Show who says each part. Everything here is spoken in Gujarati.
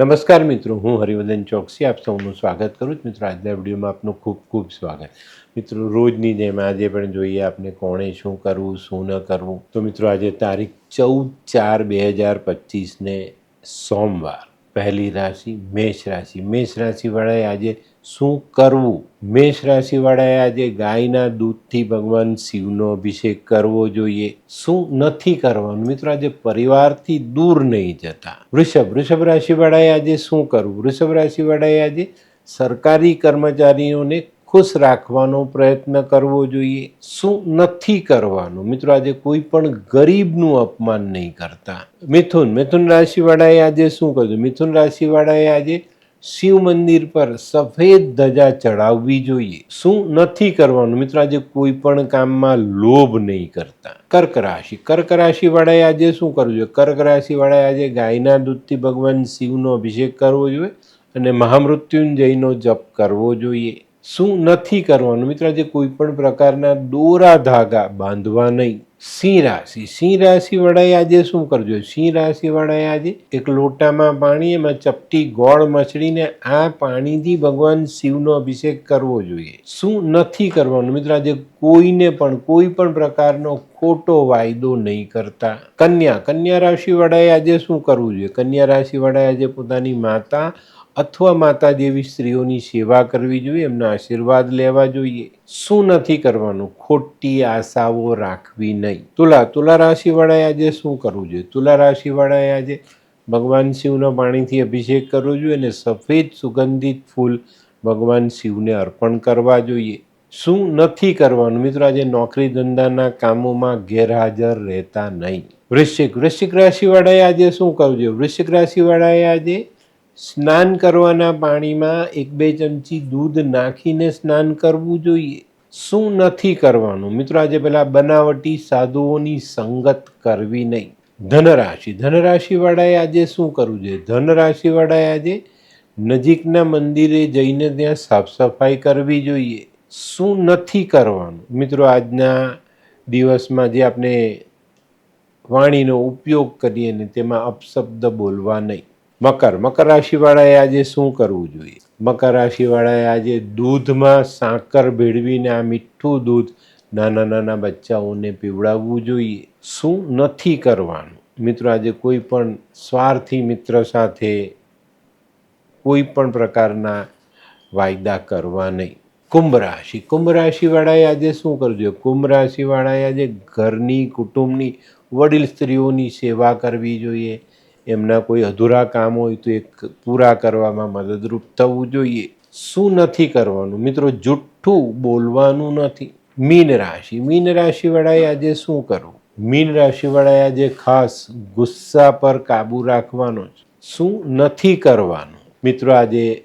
Speaker 1: નમસ્કાર મિત્રો, હું હરિવર્ધન ચોકસી, આપ સૌનું સ્વાગત કરું છું. મિત્રો, આજના વિડીયોમાં આપનું ખૂબ ખૂબ સ્વાગત. મિત્રો, રોજની જેમ આજે પણ જોઈએ આપને કોણે શું કરવું, શું ન કરવું. તો મિત્રો, આજે તારીખ ચૌદ ચાર બે હજાર પચીસને સોમવાર. પહેલી રાશિ, મેષ રાશિ. મેષ રાશિવાળાએ આજે શું કરવું? મેષ રાશિવાળાએ આજે ગાયના દૂધથી ભગવાન શિવનો અભિષેક કરવો જોઈએ. શું નથી કરવાનું? મિત્રો, આજે પરિવારથી દૂર નહીં જતા. વૃષભ વૃષભ રાશિવાળાએ આજે શું કરવું? વૃષભ રાશિવાળાએ આજે સરકારી કર્મચારીઓને ખુશ રાખવાનો પ્રયત્ન કરવો જોઈએ. શું નથી કરવાનું? મિત્રો, આજે કોઈ પણ ગરીબનું અપમાન નહીં કરતા. મિથુન મિથુન રાશિવાળાએ આજે શું કરવું મિથુન રાશિવાળાએ આજે શિવ મંદિર પર સફેદ ધજા ચડાવવી જોઈએ. શું નથી કરવાનું? મિત્રો, આજે કોઈ પણ કામમાં લોભ નહીં કરતા. કર્ક રાશિ. કર્ક રાશિવાળાએ આજે શું કરવું જોઈએ? કર્ક રાશિવાળાએ આજે ગાયના દૂધથી ભગવાન શિવનો અભિષેક કરવો જોઈએ અને મહામૃત્યુંજયનો જપ કરવો જોઈએ. શું નથી કરવાનું? મિત્રો, આજે કોઈ પણ પ્રકારના દોરા ધાગા બાંધવા નહીં. સિંહ રાશિ. સિંહ રાશિ વાળાએ આજે શું કરવું જોઈએ સિંહ રાશિ વાળાએ આજે એક લોટામાં પાણી, એમાં ચપટી ગોળ મચડીને આ પાણીથી ભગવાન શિવનો અભિષેક કરવો જોઈએ. શું નથી કરવાનું? મિત્રો, આજે કોઈને પણ, કોઈ પણ પ્રકારનો ખોટો વાયદો નહીં કરતા. કન્યા કન્યા રાશિ વાળાએ આજે શું કરવું જોઈએ? કન્યા રાશિ વાળાએ આજે પોતાની માતા અથવા માતા જેવી સ્ત્રીઓની સેવા કરવી જોઈએ, એમના આશીર્વાદ લેવા જોઈએ. શું નથી કરવાનું? ખોટી આશાઓ રાખવી નહીં. તુલા તુલા રાશિવાળાએ આજે શું કરવું જોઈએ? તુલા રાશિવાળાએ આજે ભગવાન શિવના પાણીથી અભિષેક કરવો જોઈએ અને સફેદ સુગંધિત ફૂલ ભગવાન શિવને અર્પણ કરવા જોઈએ. શું નથી કરવાનું? મિત્રો, આજે નોકરી ધંધાના કામોમાં ગેરહાજર રહેતા નહીં. વૃશ્ચિક વૃશ્ચિક રાશિવાળાએ આજે શું કરવું જોઈએ વૃશ્ચિક રાશિવાળાએ આજે સ્નાન કરવાના પાણીમાં એક બે ચમચી દૂધ નાખીને સ્નાન કરવું જોઈએ. શું નથી કરવાનું? મિત્રો, આજે પેલા બનાવટી સાધુઓની સંગત કરવી નહીં. ધનરાશિ, ધનરાશિવાળાએ આજે શું કરવું જોઈએ? ધનરાશિવાળાએ આજે નજીકના મંદિરે જઈને ત્યાં સાફ સફાઈ કરવી જોઈએ. શું નથી કરવાનું? મિત્રો, આજના દિવસમાં જે આપણે વાણીનો ઉપયોગ કરીએ ને તેમાં અપશબ્દ બોલવા નહીં. મકર. મકર રાશિવાળાએ આજે શું કરવું જોઈએ? મકર રાશિવાળાએ આજે દૂધમાં સાકર ભેળવીને આ મીઠું દૂધ નાના નાના બચ્ચાઓને પીવડાવવું જોઈએ. શું નથી કરવાનું? મિત્રો, આજે કોઈ પણ સ્વાર્થી મિત્ર સાથે કોઈ પણ પ્રકારના વાયદા કરવા નહીં. કુંભ રાશિ. કુંભ રાશિવાળાએ આજે શું કરજો? કુંભ રાશિવાળાએ આજે ઘરની, કુટુંબની, વડીલ સ્ત્રીઓની સેવા કરવી જોઈએ. એમના કોઈ અધૂરા કામ હોય તો એ પૂરા કરવામાં મદદરૂપ થવું જોઈએ. શું નથી કરવાનું? મિત્રો, જુઠ્ઠું બોલવાનું નથી. મીન રાશિ. મીન રાશિવાળાએ આજે શું કરવું? મીન રાશિવાળાએ આજે ખાસ ગુસ્સા પર કાબૂ રાખવાનો છે. શું નથી કરવાનું? મિત્રો, આજે